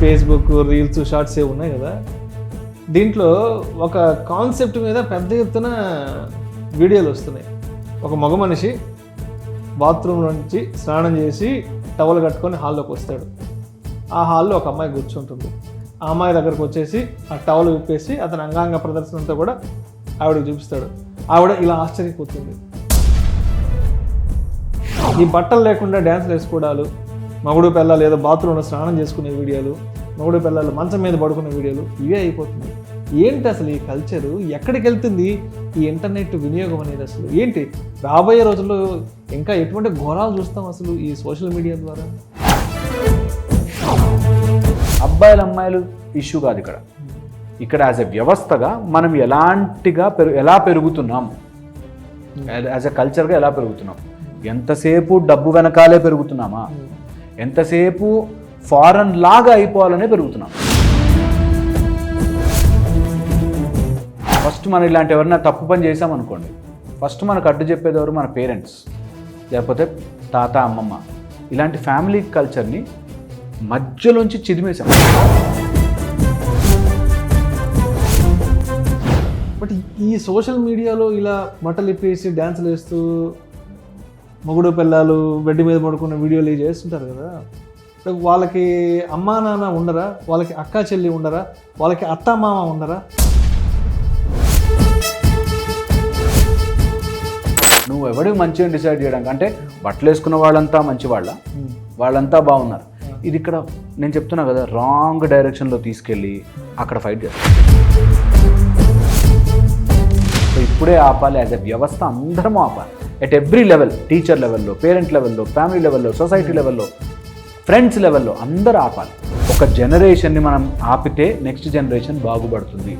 Facebook reels shorts ఏ ఉన్నాయి కదా? దీంట్లో ఒక కాన్సెప్ట్ మీద పెద్ద ఎత్తున వీడియోలు వస్తున్నాయి. ఒక మగ మనిషి బాత్రూమ్ నుంచి స్నానం చేసి టవల్ కట్టుకొని హాల్లోకి వస్తాడు. ఆ హాల్లో ఒక అమ్మాయి కూర్చుంటుంది. ఆ అమ్మాయి దగ్గరకు వచ్చేసి ఆ టవల్ విప్పేసి అతని అంగాంగ ప్రదర్శనంతో కూడా ఆవిడకి చూపిస్తాడు. ఆవిడ ఇలా ఆశ్చర్యపోతుంది. ఈ బట్టలు లేకుండా డ్యాన్స్లు వేసుకోవడాలు మగుడు పిల్లలు ఏదో బాత్రూంలో స్నానం చేసుకునే వీడియోలు మగుడు పిల్లలు మంచం మీద పడుకునే వీడియోలు ఇవే అయిపోతుంది ఏంటి అసలు ఈ కల్చరు ఎక్కడికి వెళ్తుంది ఈ ఇంటర్నెట్ వినియోగం అనేది అసలు? ఏంటి? రాబోయే రోజుల్లో ఇంకా ఎటువంటి ఘోరాలు చూస్తాం అసలు ఈ సోషల్ మీడియా ద్వారా? అబ్బాయిలు అమ్మాయిలు ఇష్యూ కాదు ఇక్కడ. ఇక్కడ యాజ్ ఎ వ్యవస్థగా మనం ఎలాంటిగా పెరు ఎలా పెరుగుతున్నాం? యాజ్ ఎ కల్చర్గా ఎలా పెరుగుతున్నాం? ఎంతసేపు డబ్బు వెనకాలే పెరుగుతున్నామా? ఎంతసేపు ఫారెన్ లాగా అయిపోవాలనే పెరుగుతున్నాం. ఫస్ట్ మనం ఇలాంటి ఎవరైనా తప్పు పని చేసామనుకోండి ఫస్ట్ మనకు అడ్డు చెప్పేదెవరు? మన పేరెంట్స్. లేకపోతే తాత అమ్మమ్మ. ఇలాంటి ఫ్యామిలీ కల్చర్ని మధ్యలోంచి చిదిమేశాం. బట్ ఈ సోషల్ మీడియాలో ఇలా మటలు ఇప్పేసి డ్యాన్సులు వేస్తూ మొగుడు పిల్లలు బెడ్ మీద పడుకున్న వీడియోలు చేస్తుంటారు కదా. వాళ్ళకి అమ్మా నాన్న ఉండరా? వాళ్ళకి అక్క చెల్లి ఉండరా? వాళ్ళకి అత్త మామ ఉండరా? నువ్వు ఎవడికి మంచిగా డిసైడ్ చేయడానికి? అంటే బట్టలు వేసుకున్న వాళ్ళంతా మంచి వాళ్ళ వాళ్ళంతా బాగున్నారు. ఇది ఇక్కడ నేను చెప్తున్నా కదా రాంగ్ డైరెక్షన్లో తీసుకెళ్ళి అక్కడ ఫైట్ చేస్తాం. సో ఇప్పుడే ఆపాలి యాజ్ ఎ వ్యవస్థ అందరం ఆపాలి. ఎట్ ఎవ్రీ లెవెల్ టీచర్ లెవెల్లో పేరెంట్ లెవెల్లో ఫ్యామిలీ లెవెల్లో సొసైటీ లెవెల్లో ఫ్రెండ్స్ లెవెల్లో అందరూ ఆపాలి. ఒక జనరేషన్ని మనం ఆపితే నెక్స్ట్ జనరేషన్ బాగుపడుతుంది.